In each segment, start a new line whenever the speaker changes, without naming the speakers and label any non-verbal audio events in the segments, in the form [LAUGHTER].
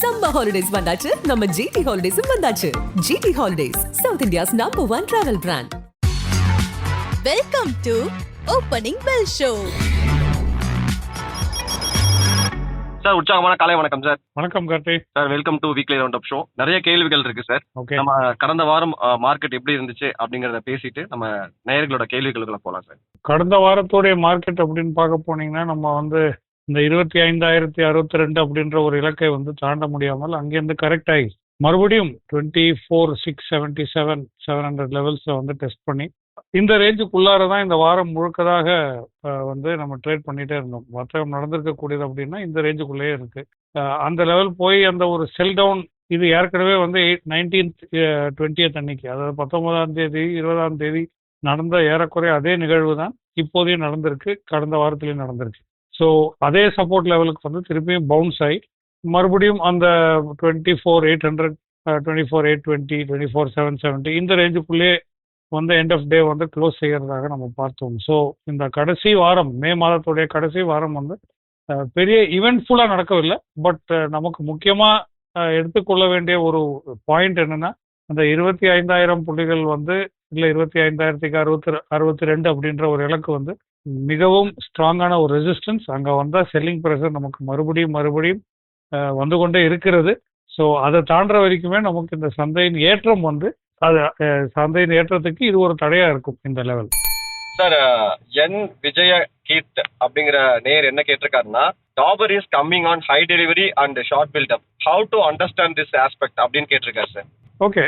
Summer holidays வந்தாச்சு. நம்ம GT ஹாலிடேஸும் வந்தாச்சு. GT holidays south India's number one travel brand
welcome to opening bell show
sir உற்சாகமான காலை வணக்கம் சார்
வணக்கம் Karthi.
Sir welcome to weekly round up show நிறைய கேள்விகள் இருக்கு சார்
ஓகே
நம்ம கடந்த வாரம் மார்க்கெட் எப்படி இருந்துச்சு அப்படிங்கறத பேசிட்டு நம்ம நேயர்களோட கேள்விகளுக்குள்ள போலாம் சார்
கடந்த வாரத்துடைய மார்க்கெட் அப்படின்னு பார்க்க போனீங்கன்னா நம்ம வந்து இந்த இருபத்தி ஐந்தாயிரத்தி அறுபத்தி ரெண்டு அப்படின்ற ஒரு இலக்கை வந்து தாண்ட முடியாமல் அங்கேருந்து கரெக்ட் ஆகி மறுபடியும் twenty four six seventy seven seven hundred லெவல்ஸை வந்து டெஸ்ட் பண்ணி இந்த ரேஞ்சுக்குள்ளார தான் இந்த வாரம் முழுக்கதாக வந்து நம்ம ட்ரேட் பண்ணிட்டே இருந்தோம். வர்த்தகம் நடந்திருக்கக்கூடியது அப்படின்னா இந்த ரேஞ்சுக்குள்ளேயே இருக்கு. அந்த லெவல் போய் அந்த ஒரு செல் டவுன் இது ஏற்கனவே வந்து எயிட் நைன்டீன்த் டுவெண்ட்டியத் அன்னைக்கு அதாவது பத்தொன்பதாம் தேதி இருபதாம் தேதி நடந்த ஏறக்குறைய அதே நிகழ்வு தான் இப்போதையும் நடந்திருக்கு. கடந்த வாரத்திலையும் நடந்திருக்கு. ஸோ அதே சப்போர்ட் லெவலுக்கு வந்து திருப்பியும் பவுன்ஸ் ஆகி மறுபடியும் அந்த twenty four eight hundred twenty four eight twenty twenty four seven seventy இந்த ரேஞ்சுக்குள்ளேயே வந்து எண்ட் ஆஃப் டே வந்து க்ளோஸ் செய்கிறதாக நம்ம பார்த்தோம். ஸோ இந்த கடைசி வாரம் மே மாதத்துடைய கடைசி வாரம் வந்து uh, பெரிய இவெண்ட்ஃபுல்லாக நடக்கவில்லை. பட் uh, நமக்கு முக்கியமாக uh, எடுத்துக்கொள்ள வேண்டிய ஒரு பாயிண்ட் என்னென்னா அந்த இருபத்தி ஐந்தாயிரம் புள்ளிகள் வந்து இல்லை இருபத்தி ஐந்தாயிரத்துக்கு அறுபத்தி அறுபத்தி ரெண்டு அப்படின்ற ஒரு இலக்கு வந்து மிகவும் ஸ்ட்ராங்கான ஒரு ரெசிஸ்டன்ஸ் அங்கே வந்தால் செல்லிங் ப்ரெஷர் நமக்கு மறுபடியும் மறுபடியும் வந்து கொண்டே இருக்கிறது. ஸோ அதை தாண்டுற வரைக்குமே நமக்கு இந்த சந்தையின் ஏற்றம் வந்து அது சந்தையின் ஏற்றத்துக்கு இது ஒரு தடையா இருக்கும் இந்த லெவல்
சார் என் விஜய கீர்த் அப்படிங்கிற நேர் என்ன கேட்டிருக்காருன்னா Dabur is coming on high delivery and short buildup how to understand this aspect அப்படின்னு கேட்டிருக்காரு sir
okay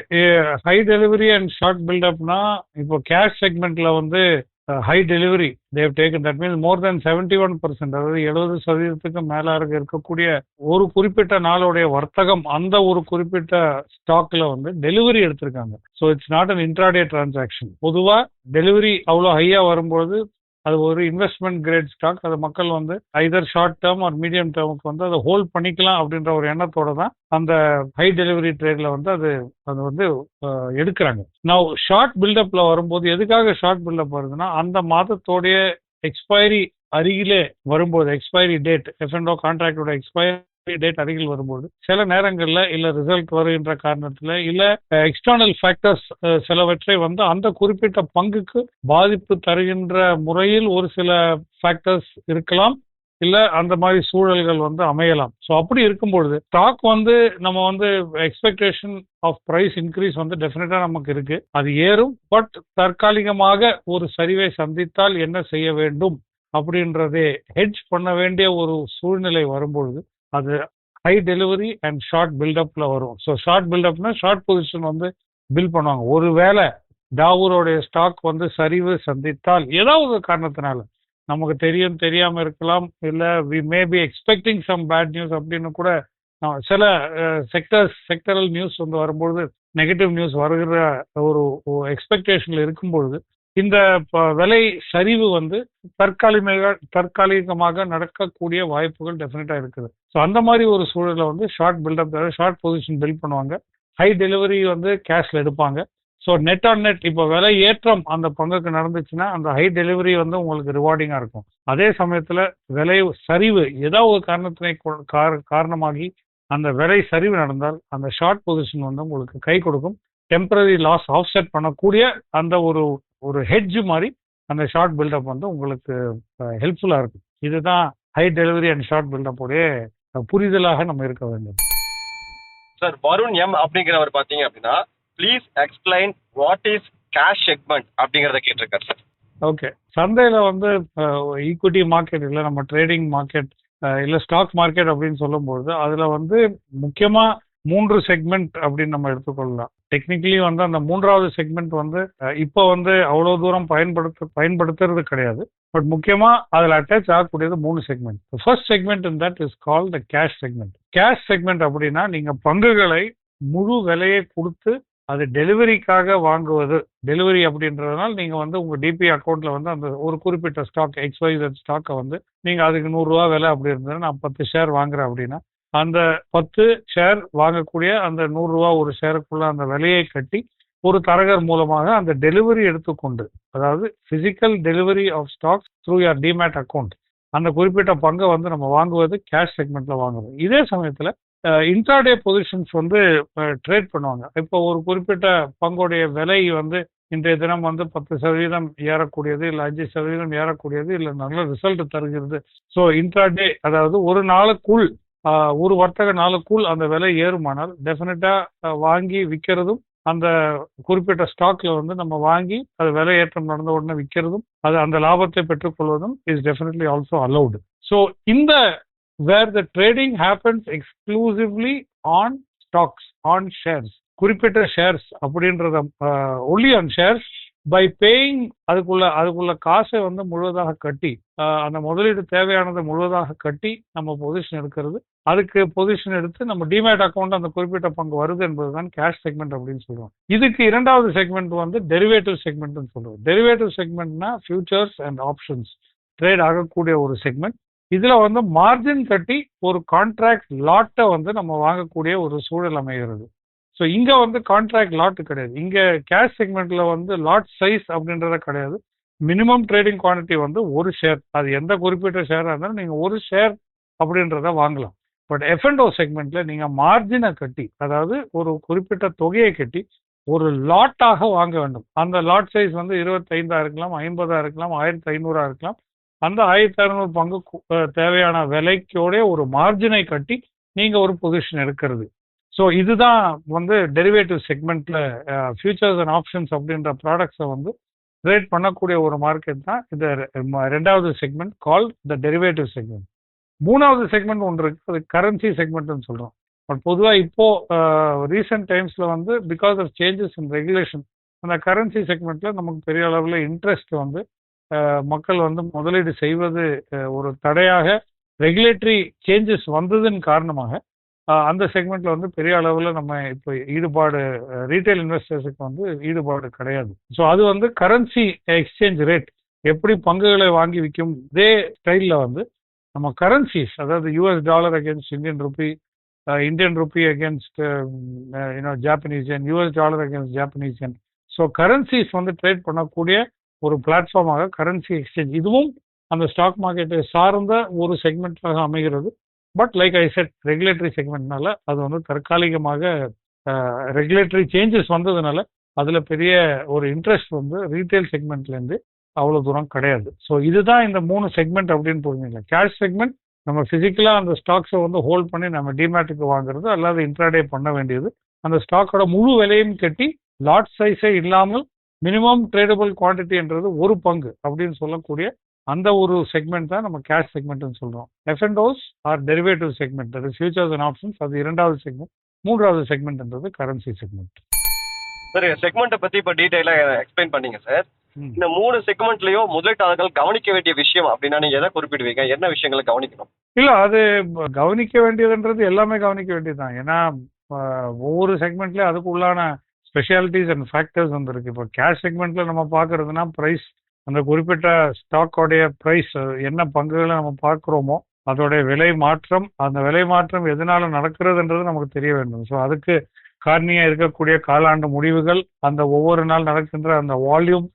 high delivery and short பில்டப்னா இப்போ கேஷ் செக்மெண்ட்ல வந்து high delivery they've taken that means more than seventy one percent அதாவது எழுபது சதவீதத்துக்கு மேலாக இருக்கக்கூடிய ஒரு குறிப்பிட்ட நாளுடைய வர்த்தகம் அந்த ஒரு குறிப்பிட்ட ஸ்டாக்ல வந்து டெலிவரி எடுத்திருக்காங்க. So it's not an intraday transaction பொதுவாக டெலிவரி அவ்வளோ ஹையா வரும்போது அது ஒரு இன்வெஸ்ட்மெண்ட் கிரேட் ஸ்டாக் அது மக்கள் வந்து either short term or medium டேர்முக்கு வந்து அதை ஹோல்ட் பண்ணிக்கலாம் அப்படின்ற ஒரு எண்ணத்தோட தான் அந்த ஹை டெலிவரி ட்ரேட்ல வந்து அது அது வந்து எடுக்கிறாங்க. நான் ஷார்ட் பில்டப்ல வரும்போது எதுக்காக ஷார்ட் பில்டப் வருதுன்னா அந்த மாதத்தோடைய எக்ஸ்பைரி அருகிலே வரும்போது expiry date F and O கான்ட்ராக்டோட expiry date அருகில் வரும்போது சில நேரங்களில் இல்லை ரிசல்ட் வருகின்ற காரணத்தில் இல்லை எக்ஸ்டர்னல் ஃபேக்டர்ஸ் சிலவற்றை வந்து அந்த குறிப்பிட்ட பங்குக்கு பாதிப்பு தருகின்ற முறையில் ஒரு சில ஃபேக்டர்ஸ் இருக்கலாம். இல்லை அந்த மாதிரி சூழல்கள் வந்து அமையலாம். ஸோ அப்படி இருக்கும்பொழுது ஸ்டாக் வந்து நம்ம வந்து எக்ஸ்பெக்டேஷன் ஆஃப் ப்ரைஸ் இன்க்ரீஸ் வந்து டெஃபினட்டா நமக்கு இருக்கு. அது ஏறும். பட் தற்காலிகமாக ஒரு சரிவை சந்தித்தால் என்ன செய்ய வேண்டும்? அப்படின்றதே ஹெட்ஜ் பண்ண வேண்டிய ஒரு சூழ்நிலை வரும்பொழுது அது ஹை டெலிவரி அண்ட் ஷார்ட் பில்டப்ல வரும். ஸோ ஷார்ட் பில்டப்னா ஷார்ட் பொசிஷன் வந்து பில் பண்ணுவாங்க. ஒருவேளை டாவூரோடைய ஸ்டாக் வந்து சரிவு சந்தித்தால் ஏதாவது ஒரு காரணத்தினால நமக்கு தெரியும் தெரியாம இருக்கலாம். இல்லை we may be expecting some bad news அப்படின்னு கூட சில செக்டர்ஸ் செக்டரல் நியூஸ் வந்து வரும்பொழுது நெகட்டிவ் நியூஸ் வருகிற ஒரு எக்ஸ்பெக்டேஷன்ல இருக்கும்பொழுது இந்த ப- விலை சரிவு வந்து தற்காலிகமாக தற்காலிகமாக நடக்கக்கூடிய வாய்ப்புகள் டெஃபினட்டா இருக்குது. ஸோ அந்த மாதிரி ஒரு சூழலில் வந்து short buildup short position build பண்ணுவாங்க. ஹை டெலிவரி வந்து கேஷில் எடுப்பாங்க. ஸோ நெட் ஆன் நெட் இப்போ விலை ஏற்றம் அந்த பங்குக்கு நடந்துச்சுன்னா அந்த ஹை டெலிவரி வந்து உங்களுக்கு ரிவார்டிங்காக இருக்கும். அதே சமயத்தில் விலை சரிவு ஏதாவது ஒரு காரணத்தினை கொ- காரணமாகி அந்த விலை சரிவு நடந்தால் அந்த ஷார்ட் பொசிஷன் வந்து உங்களுக்கு கை கொடுக்கும். டெம்பரரி லாஸ் ஆஃப்செட் பண்ணக்கூடிய அந்த ஒரு ஒரு ஹெட்ஜ் மாதிரி அந்த ஷார்ட் பில்டப் வந்து உங்களுக்கு ஹெல்ப்ஃபுல்லாக இருக்கும். இதுதான் high delivery and short build up புரிதலாக நம்ம இருக்க வேண்டும்.
சார் வருண் எம் அப்படிங்கிறவர் பாத்தீங்க அப்படின்னா please explain what is cash segment அப்படிங்கறத கேட்டிருக்காரு சார்.
ஓகே சந்தையில வந்து ஈக்விட்டி மார்க்கெட் இல்லை நம்ம ட்ரேடிங் மார்க்கெட் இல்லை ஸ்டாக் மார்க்கெட் அப்படின்னு சொல்லும்போது அதுல வந்து முக்கியமா மூன்று செக்மெண்ட் அப்படின்னு நம்ம எடுத்துக்கொள்ளலாம். டெக்னிக்கலி வந்து அந்த மூன்றாவது செக்மெண்ட் வந்து இப்போ வந்து அவ்வளோ தூரம் பயன்படுத்த பயன்படுத்துறது கிடையாது. பட் முக்கியமாக அதில் அட்டாச் ஆகக்கூடியது மூணு segment first segment in that is call the cash segment cash segment அப்படின்னா நீங்கள் பங்குகளை முழு விலையை கொடுத்து அது டெலிவரிக்காக வாங்குவது. டெலிவரி அப்படின்றதுனால நீங்கள் வந்து உங்கள் டிபி அக்கௌண்ட்ல வந்து அந்த ஒரு குறிப்பிட்ட ஸ்டாக் எக்ஸ்வைஸ் ஸ்டாக்கை வந்து நீங்கள் அதுக்கு நூறுரூவா விலை அப்படி இருந்ததுன்னா நான் பத்து ஷேர் வாங்குறேன் அப்படின்னா அந்த பத்து ஷேர் வாங்கக்கூடிய அந்த நூறுரூவா ஒரு ஷேருக்குள்ள அந்த விலையை கட்டி ஒரு தரகர் மூலமாக அந்த டெலிவரி எடுத்துக்கொண்டு அதாவது physical delivery of stocks through your demat account அந்த குறிப்பிட்ட பங்கை வந்து நம்ம வாங்குவது கேஷ் செக்மெண்ட்ல வாங்குவோம் இதே சமயத்துல இன்ட்ராடே பொசிஷன்ஸ் வந்து ட்ரேட் பண்ணுவாங்க. இப்போ ஒரு குறிப்பிட்ட பங்குடைய விலை வந்து இன்றைய தினம் வந்து பத்து சதவீதம் ஏறக்கூடியது இல்லை அஞ்சு சதவீதம் ஏறக்கூடியது இல்லை நல்ல ரிசல்ட் தருகிறது. ஸோ இன்ட்ராடே அதாவது ஒரு நாளுக்குள் ஒரு வர்த்தக நாளுக்குள் அந்த விலை ஏறுமானால் டெஃபினட்டா வாங்கி விற்கிறதும் அந்த குறிப்பிட்ட ஸ்டாக்ல வந்து நம்ம வாங்கி அது விலை ஏற்றம் நடந்த உடனே விற்கிறதும் அது அந்த லாபத்தை பெற்றுக்கொள்வதும் is definitely also allowed so இந்த where the trading happens exclusively on stocks on shares குறிப்பிட்ட ஷேர்ஸ் அப்படின்றத only on shares by paying அதுக்குள்ள அதுக்குள்ள காசை வந்து முழுவதாக கட்டி அந்த முதலீடு தேவையானதை முழுவதாக கட்டி நம்ம பொசிஷன் எடுக்கிறது. அதுக்கு பொசிஷன் எடுத்து நம்ம டிமேட் அக்கௌண்ட் அந்த குறிப்பிட்ட பங்கு வருது என்பதுதான் கேஷ் செக்மெண்ட் அப்படின்னு சொல்லுவோம் இதுக்கு இரண்டாவது செக்மெண்ட் வந்து டெரிவேட்டிவ் செக்மெண்ட்னு சொல்லுவோம் டெரிவேட்டிவ் செக்மெண்ட்னா ஃபியூச்சர்ஸ் அண்ட் ஆப்ஷன்ஸ் ட்ரேட் ஆகக்கூடிய ஒரு செக்மெண்ட் இதுல வந்து மார்ஜின் கட்டி ஒரு கான்ட்ராக்ட் லாட்டை வந்து நம்ம வாங்கக்கூடிய ஒரு சூழல் அமைகிறது. ஸோ இங்கே வந்து கான்ட்ராக்ட் லாட் கிடையாது. இங்கே கேஷ் செக்மெண்ட்டில் வந்து லாட் சைஸ் அப்படின்றத கிடையாது. மினிமம் ட்ரேடிங் குவான்டிட்டி வந்து ஒரு ஷேர் அது எந்த குறிப்பிட்ட ஷேராக இருந்தாலும் நீங்கள் ஒரு ஷேர் அப்படின்றத வாங்கலாம். பட் எஃப்என்டோ செக்மெண்ட்ல நீங்க மார்ஜினை கட்டி அதாவது ஒரு குறிப்பிட்ட தொகையை கட்டி ஒரு லாட்டாக வாங்க வேண்டும். அந்த லாட் சைஸ் வந்து இருபத்தைந்தா இருக்கலாம் ஐம்பதா இருக்கலாம் ஆயிரத்தி ஐநூறா இருக்கலாம். அந்த ஆயிரத்தி அறுநூறு பங்கு தேவையான விலைக்கோடைய ஒரு மார்ஜினை கட்டி நீங்க ஒரு பொசிஷன் எடுக்கிறது. ஸோ இதுதான் வந்து டெரிவேட்டிவ் செக்மெண்ட்ல ஃபியூச்சர்ஸ் அண்ட் ஆப்ஷன்ஸ் அப்படின்ற ப்ராடக்ட்ஸை வந்து ட்ரேட் பண்ணக்கூடிய ஒரு மார்க்கெட் தான். இந்த ரெண்டாவது segment call the derivative segment மூணாவது செக்மெண்ட் ஒன்று இருக்கு. அது கரன்சி செக்மெண்ட்னு சொல்கிறோம் பட் பொதுவாக இப்போ ரீசெண்ட் டைம்ஸில் வந்து because of changes in regulation அந்த கரன்சி செக்மெண்ட்ல நமக்கு பெரிய அளவில் இன்ட்ரெஸ்ட் வந்து மக்கள் வந்து முதலீடு செய்வது ஒரு தடையாக ரெகுலேட்டரி சேஞ்சஸ் வந்ததன் காரணமாக அந்த செக்மெண்ட்ல வந்து பெரிய அளவில் நம்ம இப்போ ஈடுபாடு ரீட்டைல் இன்வெஸ்டர்ஸுக்கு வந்து ஈடுபாடு கிடையாது. ஸோ அது வந்து கரன்சி எக்ஸ்சேஞ்ச் ரேட் எப்படி பங்குகளை வாங்கி விற்கும் இதே ஸ்டைலில் வந்து நம்ம கரன்சிஸ் அதாவது US dollar against Indian rupee Indian rupee against you know Japanese yen US dollar against Japanese yen so currencies வந்து ட்ரேட் பண்ணக்கூடிய ஒரு பிளாட்ஃபார்மாக கரன்சி எக்ஸ்சேஞ்ச் இதுவும் அந்த ஸ்டாக் மார்க்கெட்டை சார்ந்த ஒரு செக்மெண்ட்டாக அமைகிறது. But like I set regulatory செக்மெண்ட்னால அது வந்து தற்காலிகமாக ரெகுலேட்டரி சேஞ்சஸ் வந்ததுனால அதுல பெரிய ஒரு இன்ட்ரெஸ்ட் வந்து ரீட்டைல் செக்மெண்ட்ல இருந்து அவ்வளவு தூரம் கிடையாது. ஸோ இதுதான் இந்த மூணு செக்மெண்ட் அப்படின்னு புரிஞ்சுக்கலாம் கேஷ் செக்மெண்ட் நம்ம பிசிக்கலா அந்த ஸ்டாக்ஸை வந்து ஹோல்ட் பண்ணி நம்ம டிமேட்டுக்கு வாங்குறது அல்லது இன்ட்ராடே பண்ண வேண்டியது. அந்த ஸ்டாக்கோட முழு விலையும் கட்டி லாட் சைஸே இல்லாமல் மினிமம் ட்ரேடபிள் குவான்டிட்டின்றது ஒரு பங்கு அப்படின்னு சொல்லக்கூடிய அந்த ஒரு செக்மெண்ட் தான் நம்ம கேஷ் செக்மெண்ட்னு சொல்றோம். F and Os or derivative segment அது ஃபியூச்சர்ஸ் அண்ட் ஆப்ஷன்ஸ் அது இரண்டாவது செக்மெண்ட் மூன்றாவது செக்மெண்ட்ன்றது கரன்சி செக்மெண்ட்
சார் செக்மெண்ட்டை பத்தி இப்ப டீடைலா எக்ஸ்பிளைன் பண்ணீங்க சார். இந்த மூணு செக்மெண்ட்லயும் முதலீட்டாளர்கள் கவனிக்க வேண்டிய விஷயம் அப்படின்னா நீங்க எதை குறிப்பிடுவீங்க? என்ன விஷயங்களை கவனிக்கணும்?
இல்ல அது கவனிக்க வேண்டியதுன்றது எல்லாமே கவனிக்க வேண்டியதுதான். ஏன்னா ஒவ்வொரு செக்மெண்ட்லயும் அதுக்கு உள்ளான ஸ்பெஷாலிட்டிஸ் அண்ட் ஃபேக்டர்ஸ் வந்துருக்கு. இப்போ கேஷ் செக்மெண்ட்ல நம்ம பார்க்கறதுனா ப்ரைஸ் அந்த குறிப்பிட்ட ஸ்டாக்கோடைய ப்ரைஸ் என்ன பங்குகளை நம்ம பார்க்குறோமோ அதோடைய விலை மாற்றம் அந்த விலை மாற்றம் எதனால நடக்கிறதுன்றது நமக்கு தெரிய வேண்டும். ஸோ அதுக்கு காரணியாக இருக்கக்கூடிய காலாண்டு முடிவுகள் அந்த ஒவ்வொரு நாள் நடக்கின்ற அந்த volume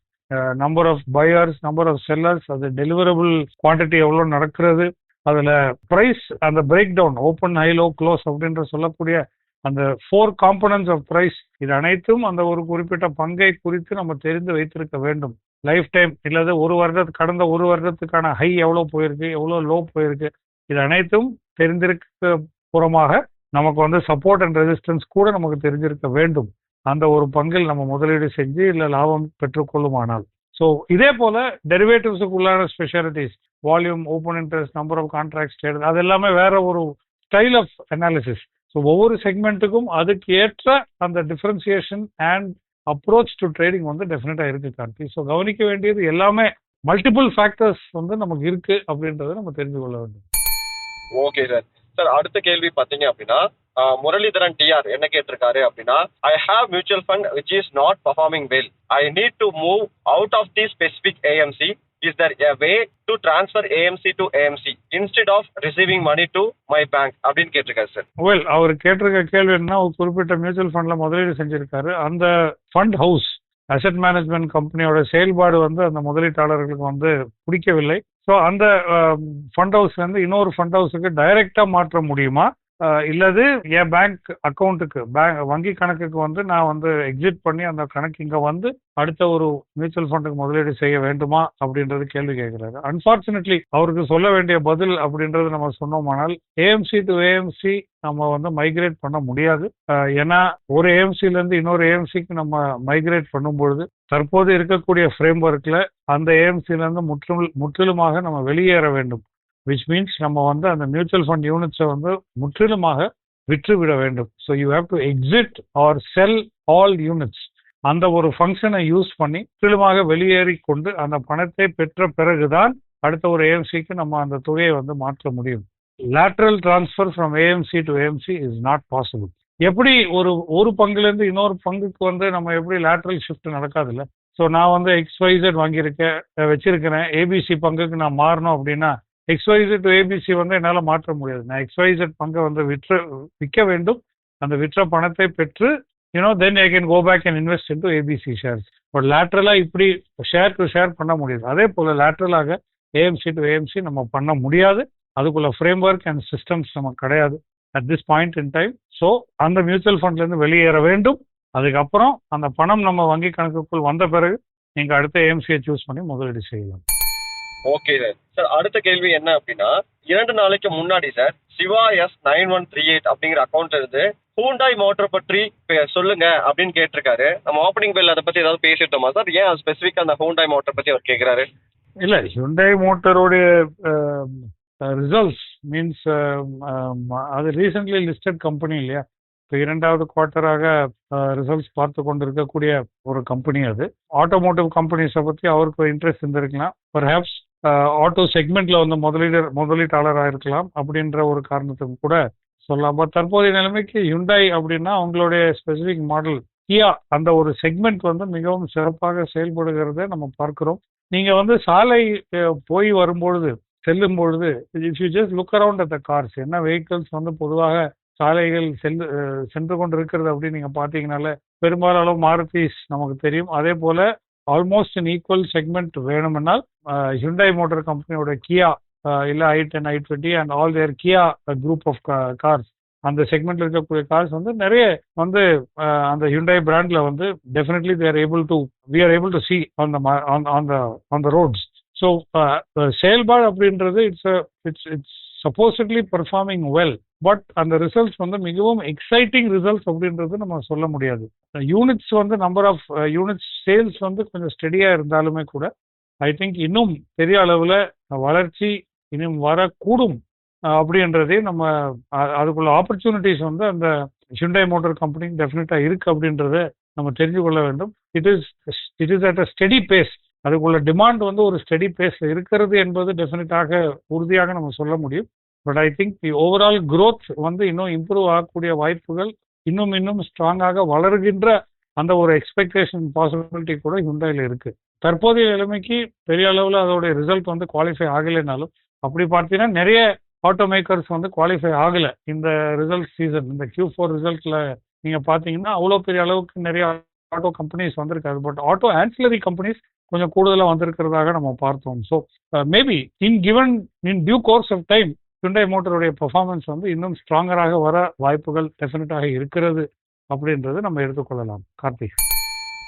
number of buyers number of sellers அது டெலிவரபிள் குவான்டிட்டி எவ்வளோ நடக்கிறது அதில் ப்ரைஸ் அந்த break down open high low close அப்படின்ற சொல்லக்கூடிய அந்த ஃபோர் காம்பனன்ஸ் ஆஃப் ப்ரைஸ் இது அனைத்தும் அந்த ஒரு குறிப்பிட்ட பங்கை குறித்து நம்ம தெரிந்து வைத்திருக்க வேண்டும். லைஃப் டைம் இல்லது ஒரு வருடத்து கடந்த ஒரு வருடத்துக்கான ஹை எவ்வளோ போயிருக்கு எவ்வளோ லோ போயிருக்கு இது அனைத்தும் தெரிந்திருக்க புறமாக நமக்கு வந்து சப்போர்ட் அண்ட் ரெசிஸ்டன்ஸ் கூட நமக்கு தெரிஞ்சிருக்க வேண்டும். அந்த ஒரு பங்கில் நம்ம முதலீடு செஞ்சு இல்லை லாபம் பெற்றுக்கொள்ளுமானால். ஸோ இதே போல டெரிவேட்டிவ்ஸுக்கு உள்ளான specialities volume open interest number of contract trade அது எல்லாமே வேற ஒரு ஸ்டைல் ஆஃப் அனாலிசிஸ் ஸோ ஒவ்வொரு செக்மெண்ட்டுக்கும் அதுக்கு ஏற்ற அந்த differentiation and approach to trading வந்து டெஃபினட்டாக இருக்கு கார்த்தி. ஸோ கவனிக்க வேண்டியது எல்லாமே மல்டிபிள் ஃபேக்டர்ஸ் வந்து நமக்கு இருக்கு அப்படின்றத நம்ம தெரிஞ்சு கொள்ள வேண்டும்.
ஓகே சார் சார் அடுத்த கேள்வி பாத்தீங்க அப்படின்னா முரளிதரன் டிஆர் என்ன கேட்டிருக்காரு அப்படின்னா I have mutual fund which is not performing well I need to move out of the specific AMC is there a way to transfer AMC to AMC instead of receiving money to my bank அப்படின்னு கேட்டிருக்காரு sir
well அவர் கேட்டிருக்க கேள்வி என்ன ஒரு குறிப்பிட்ட mutual ஃபண்ட்ல முதலீடு செஞ்சிருக்காரு. அந்த ஃபண்ட் ஹவுஸ் அசெட் மேனேஜ்மெண்ட் கம்பெனியோட செயல்பாடு வந்து அந்த முதலீட்டாளர்களுக்கு வந்து பிடிக்கவில்லை. ஸோ அந்த ஃபண்ட் ஹவுஸ்ல இருந்து இன்னொரு ஃபண்ட் ஹவுஸுக்கு டைரக்டா மாற்ற முடியுமா? இல்லது என் பேங்க் அக்கௌண்ட்டுக்கு பேங்க் வங்கி கணக்குக்கு வந்து நான் வந்து எக்ஸிட் பண்ணி அந்த கணக்கு இங்கே வந்து அடுத்த ஒரு மியூச்சுவல் ஃபண்டுக்கு முதலீடு செய்ய வேண்டுமா அப்படின்றது கேள்வி கேட்கிறாரு. அன்பார்ச்சுனேட்லி அவருக்கு சொல்ல வேண்டிய பதில் அப்படின்றது நம்ம சொன்னோமானால் ஏஎம்சி டு ஏஎம்சி நம்ம வந்து மைக்ரேட் பண்ண முடியாது. ஏன்னா ஒரு ஏஎம்சிலேருந்து இன்னொரு ஏஎம்சிக்கு நம்ம மைக்ரேட் பண்ணும் பொழுது தற்போது இருக்கக்கூடிய ஃப்ரேம் ஒர்க்கில் அந்த ஏஎம்சிலேருந்து முற்றிலும் முற்றிலுமாக நம்ம வெளியேற வேண்டும். விச் மீன்ஸ் நம்ம வந்து அந்த மியூச்சுவல் ஃபண்ட் யூனிட்ஸை வந்து முற்றிலுமாக விற்றுவிட வேண்டும். So you have to exit or sell all units அந்த ஒரு ஃபங்க்ஷனை யூஸ் பண்ணி முற்றிலுமாக வெளியேறி கொண்டு அந்த பணத்தை பெற்ற பிறகுதான் அடுத்த ஒரு ஏஎம்சிக்கு நம்ம அந்த தொகையை வந்து மாற்ற முடியும். Lateral transfer from AMC to AMC is not possible எப்படி ஒரு ஒரு பங்குலேருந்து இன்னொரு பங்குக்கு வந்து நம்ம எப்படி லேட்ரல் ஷிஃப்ட் நடக்காதுல்ல? ஸோ நான் வந்து எக்ஸ்வைசட் வாங்கியிருக்கேன் வச்சிருக்கிறேன் ஏபிசி பங்குக்கு நான் மாறணும் அப்படின்னா எக்ஸ்வைசட் டு ஏபிசி வந்து என்னால் மாற்ற முடியாது. நான் எக்ஸ்வைசட் பங்கை வந்து விற்ற விற்க வேண்டும். அந்த விற்ற பணத்தை பெற்று you know then I can go back and invest into ABC shares but லேட்ரலாக இப்படி ஷேர் டு ஷேர் பண்ண முடியாது. அதே போல் லேட்ரலாக ஏஎம்சி டு ஏஎம்சி நம்ம பண்ண முடியாது. அதுக்குள்ள ஃப்ரேம் ஒர்க் அண்ட் சிஸ்டம்ஸ் நமக்கு கிடையாது at this point in time so அந்த மியூச்சுவல் ஃபண்ட்லேருந்து வெளியேற வேண்டும். அதுக்கப்புறம் அந்த பணம் நம்ம வங்கி கணக்குக்குள் வந்த பிறகு நீங்கள் அடுத்த ஏஎம்சியை சூஸ் பண்ணி முதலீடு செய்யலாம்.
ஓகே சார் சார் அடுத்த கேள்வி என்ன அப்படின்னா இரண்டு நாளைக்கு முன்னாடி sir Siva S nine one three eight அப்படிங்கிற அக்கௌண்ட் இருந்து ஹூண்டாய் மோட்டர் பற்றி சொல்லுங்க அப்படின்னு கேட்டிருக்காரு. நம்ம ஓப்பனிங் பெல் அதை பத்தி ஏதாவது பேசிட்டோமா சார் ஏன் ஸ்பெசிஃபிக்கா அந்த ஹூண்டாய் மோட்டர் பத்தி அவர் கேட்கிறாரு
இல்ல ஹுண்டாய் மோட்டருடைய ரிசல்ட்ஸ் மீன்ஸ் அது ரீசெண்ட்லி லிஸ்டட் கம்பெனி இல்லையா? இப்போ இரண்டாவது குவார்ட்டராக ரிசல்ட்ஸ் பார்த்து கொண்டு இருக்கக்கூடிய ஒரு கம்பெனி அது. ஆட்டோமோட்டிவ் கம்பெனிஸை பற்றி அவருக்கு இன்ட்ரெஸ்ட் இருந்திருக்கலாம். பர்ஹாப்ஸ் ஆட்டோ செக்மெண்ட்ல வந்து முதலீடர் முதலீட்டாளராக இருக்கலாம் அப்படின்ற ஒரு காரணத்துக்கு கூட சொல்லலாம். பட் தற்போதைய நிலைமைக்கு ஹுண்டாய் அப்படின்னா அவங்களுடைய ஸ்பெசிஃபிக் மாடல் கியா அந்த ஒரு செக்மெண்ட் வந்து மிகவும் சிறப்பாக செயல்படுகிறத நம்ம பார்க்கிறோம். நீங்க வந்து சாலை போய் வரும்பொழுது செல்லும் பொழுது if you just look around at the cars என்ன வெஹிக்கிள்ஸ் வந்து பொதுவாக சாலைகள் செல் சென்று கொண்டு இருக்கிறது அப்படின்னு நீங்க பார்த்தீங்கனால பெரும்பாலும் மாருதிஸ் நமக்கு தெரியும். அதே போல ஆல்மோஸ்ட் இன் ஈக்குவல் செக்மெண்ட் வேணும்னால் ஹுண்டாய் மோட்டார் கம்பெனியோட கியா இல்ல i ten i twenty and all there Kia group of cars அந்த செக்மெண்ட்ல இருக்கக்கூடிய கார்ஸ் வந்து நிறைய வந்து அந்த ஹுண்டாய் பிராண்ட்ல வந்து definitely there able to we are able to see on the on the on the roads so செயல்பாடு அப்படின்றது it's it's it's supposedly performing well but அந்த ரிசல்ட்ஸ் வந்து மிகவும் எக்ஸைட்டிங் ரிசல்ட்ஸ் அப்படின்றது நம்ம சொல்ல முடியாது. யூனிட்ஸ் வந்து நம்பர் ஆஃப் யூனிட்ஸ் சேல்ஸ் வந்து கொஞ்சம் ஸ்டெடியாக இருந்தாலுமே கூட ஐ திங்க் இன்னும் பெரிய அளவில் வளர்ச்சி இன்னும் வரக்கூடும் uh, அப்படின்றதே நம்ம அதுக்குள்ள ஆப்பர்ச்சுனிட்டிஸ் வந்து அந்த ஹுண்டாய் மோட்டார் கம்பெனி டெஃபினட்டாக இருக்கு அப்படின்றத நம்ம தெரிஞ்சு கொள்ள வேண்டும். It is it is at a steady pace அதுக்குள்ள டிமாண்ட் வந்து ஒரு ஸ்டெடி பேஸில் இருக்கிறது என்பது டெஃபினட்டாக உறுதியாக நம்ம சொல்ல முடியும். But I think the overall growth வந்து இன்னும் இம்ப்ரூவ் ஆகக்கூடிய வாய்ப்புகள் இன்னும் இன்னும் ஸ்ட்ராங்காக வளர்கின்ற அந்த ஒரு எக்ஸ்பெக்டேஷன் பாசிபிலிட்டி கூட ஹுண்டாயில இருக்கு. தற்போதைய நிலைமைக்கு பெரிய அளவில் அதோடைய ரிசல்ட் வந்து குவாலிஃபை ஆகலைனாலும் அப்படி பார்த்தீங்கன்னா நிறைய ஆட்டோ மேக்கர்ஸ் வந்து குவாலிஃபை ஆகலை இந்த ரிசல்ட் சீசன் இந்த கியூ ஃபோர் ரிசல்ட்ல நீங்க பார்த்தீங்கன்னா அவ்வளோ பெரிய அளவுக்கு நிறைய ஆட்டோ கம்பெனிஸ் வந்திருக்காது பட் ஆட்டோ ஆன்சிலரி கம்பெனிஸ் கொஞ்சம் கூடுதலாக வந்திருக்கிறதாக நம்ம பார்த்தோம். So maybe in given in due course of time Hyundai மோட்டருடைய performance வந்து இன்னும் ஸ்ட்ராங்கராக வர வாய்ப்புகள் டெஃபினட்டாக இருக்கிறது அப்படின்றது நம்ம எடுத்துக்கொள்ளலாம். Karthik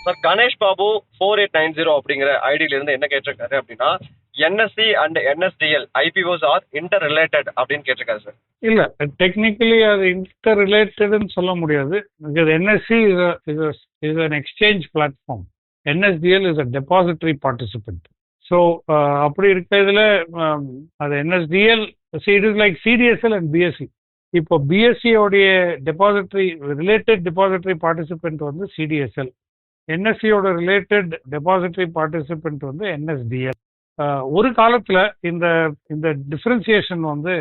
sir Ganesh Babu four eight nine zero அப்படிங்கிற ஐடியில இருந்து என்ன கேட்டிருக்காரு அப்படின்னா NSE and NSDL IPOs are interrelated அப்படின்னு கேட்டிருக்காரு சார்
இல்ல டெக்னிக்கலி அது இன்டர் ரிலேட்டட்னு சொல்ல முடியாது. NSE is an exchange platform NSDL is a depository participant so அப்படி இருக்கிறதுல அது NSDL it is like CDSL and BSE இப்போ பிஎஸ்சியோடைய டெபாசிட்டரி ரிலேட்டட் டெபாசிட்டரி பார்ட்டிசிபென்ட் வந்து சிடிஎஸ்எல் என்எஸ்சியோட ரிலேட்டட் டெபாசிட்டரி பார்ட்டிசிபென்ட் வந்து என்எஸ்டிஎல் ஒரு காலத்தில் இந்த இந்த டிஃப்ரென்சியேஷன் வந்து